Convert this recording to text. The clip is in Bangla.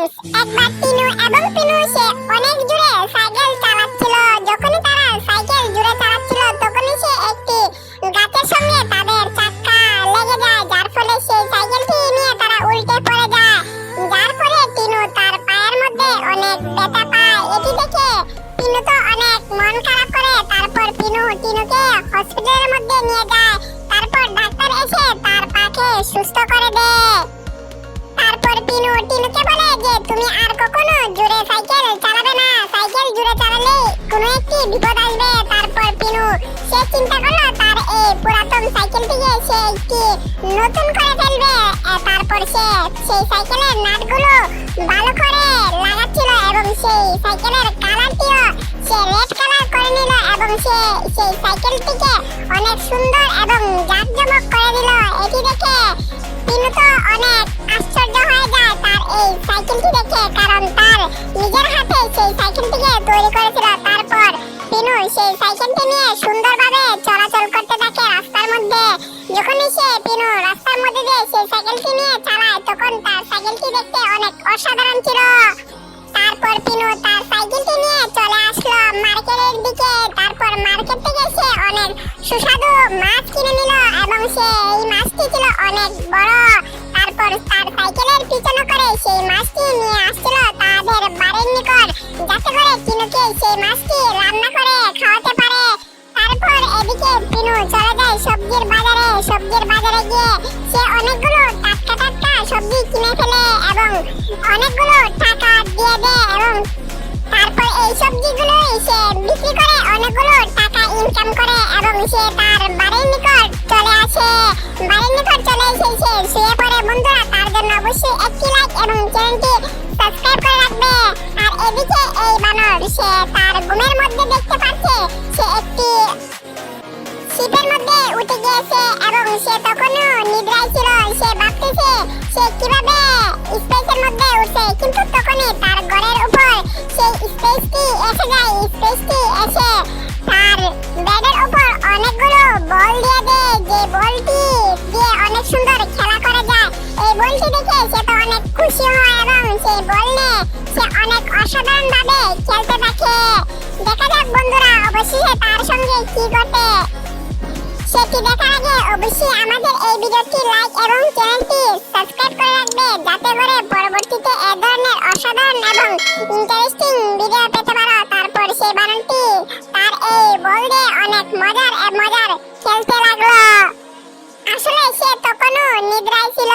ফ্রেন্ডস একবার টিনু এবং পিনু সে অনেক জোরে সাইকেল চালাচ্ছিল। যখনই তারা সাইকেল জোরে চালাচ্ছিল, তখনই সে একটি গাছের সঙ্গে তাদের চাক্কা লেগে যায়, যার ফলে সেই সাইকেলটি নিয়ে তারা উল্টে পড়ে যায়। যার ফলে টিনু তার পায়ের মধ্যে অনেক ব্যথা পায়। এটি দেখে টিনু তো অনেক মন খারাপ করে, তারপর পিনু টিনুকে হসপিটালের মধ্যে নিয়ে যায়। তারপর ডাক্তার এসে তার পাকে সুস্থ করে দেয়। চিন্তা করল তার এই পুরাতন সাইকেলটিকে সে একটি নতুন করে ফেলবে? তারপর সে সেই সাইকেলের নাটগুলো ভালো করে লাগাচ্ছিল এবং সেই সাইকেলের কালারটিও সে রেড কালার করে নিল এবং সে সেই সাইকেলটিকে অনেক সুন্দর এবং জাঁকজমক করে দিল। এটি দেখে পিনু তো অনেক আশ্চর্য হয়ে যায় তার এই সাইকেলটি দেখে, কারণ তার নিজের হাতে সেই সাইকেলটিকে তৈরি করেছিল। তারপর পিনু সেই সাইকেলটি নিয়ে সুন্দরভাবে যখনই সে পিনু রাস্তার মধ্যে দিয়ে সেই সাইকেলটি নিয়ে চালায়, তখন তার সাইকেলটি দেখতে অনেক অসাধারণ ছিল। তারপর পিনু তার সাইকেলটি নিয়ে চলে আসলো মার্কেটের দিকে। তারপর মার্কেট থেকে সে অনেক সুস্বাদু মাছ কিনে নিল এবং সে এই মাছটি ছিল অনেক বড়। তারপর তার সাইকেলের পিছনে করে সেই মাছটি নিয়ে আসছিল তাদের বাড়ির নিকট, যাতে করে পিনুকে সেই মাছটি রান্না করে খাওয়াতে পারে। তারপর এদিকে পিনু চলে যায় সবজির বাজারে। সবজির বাজারে গিয়ে সে অনেকগুলো টাটকা টাটকা সবজি কিনে ফেলে এবং অনেকগুলো টাকা দিয়ে দেয় এবং তারপর এই সবজিগুলোই সে বিক্রি করে, অনেকগুলো টাকা ইনকাম করে এবং সে তার বাড়ির নিকট চলে আসে। বাড়ির নিকট চলে এসে সে শুয়ে পড়ে। বন্ধুরা, তার জন্য অবশ্যই একটি লাইক এবং চ্যানেলটি সাবস্ক্রাইব করে রাখবে। শীতের মধ্যে উঠে গিয়েছে এবং সে তখনও নিদ্রায় ছিল। সে ভাবতেছে, সে কীভাবে স্পেসের মধ্যে উঠছে? কিন্তু তখনই তার ঘরের উপর সেই স্পেসটি এসে যায়। স্পেসটি এসে তার বেডের উপর অনেকগুলো বল দিয়ে দেয়। যে বলটি দিয়ে অনেক সুন্দর খেলা করা যায়। এই বলটি দেখে সে তো অনেক খুশি হয় এবং সেই বল সে অনেক অসাধারণ ভাবে খেলতে থাকে। দেখা যাক বন্ধুরা অবশ্যই তার সঙ্গে কি ঘটে। সেটি দেখার আগে অবশ্যই আমাদের এই ভিডিওটি লাইক এবং চ্যানেলটি সাবস্ক্রাইব করে রাখবে, যাতে করে পরবর্তীতে এ ধরনের অসাধারণ এবং ইন্টারেস্টিং ভিডিও পেতে পারো। তারপর সেই বানানটি তার এই বল অনেক মজার মজার খেলতে লাগল। আসলে সে তখনও নিদ্রায় ছিল।